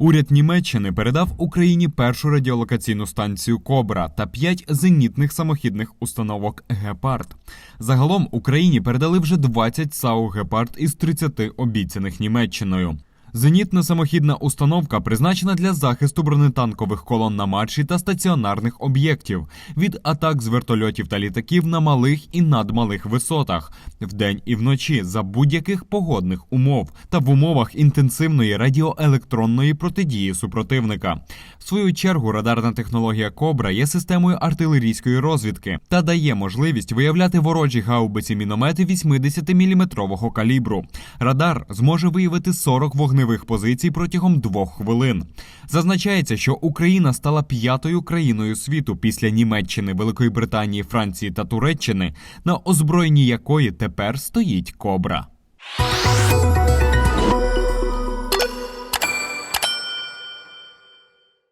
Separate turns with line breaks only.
Уряд Німеччини передав Україні першу радіолокаційну станцію Кобра та п'ять зенітних самохідних установок Гепард. Загалом Україні передали вже 20 САУ Гепард із 30 обіцяних Німеччиною. Зенітна самохідна установка призначена для захисту бронетанкових колон на марші та стаціонарних об'єктів від атак з вертольотів та літаків на малих і надмалих висотах вдень і вночі за будь-яких погодних умов та в умовах інтенсивної радіоелектронної протидії супротивника. В свою чергу радарна технологія Кобра є системою артилерійської розвідки та дає можливість виявляти ворожі гаубиці міномети 80-мм калібру. Радар зможе виявити 40 вогневих позицій протягом двох хвилин. Зазначається, що Україна стала п'ятою країною світу після Німеччини, Великої Британії, Франції та Туреччини, на озброєнні якої тепер стоїть Кобра.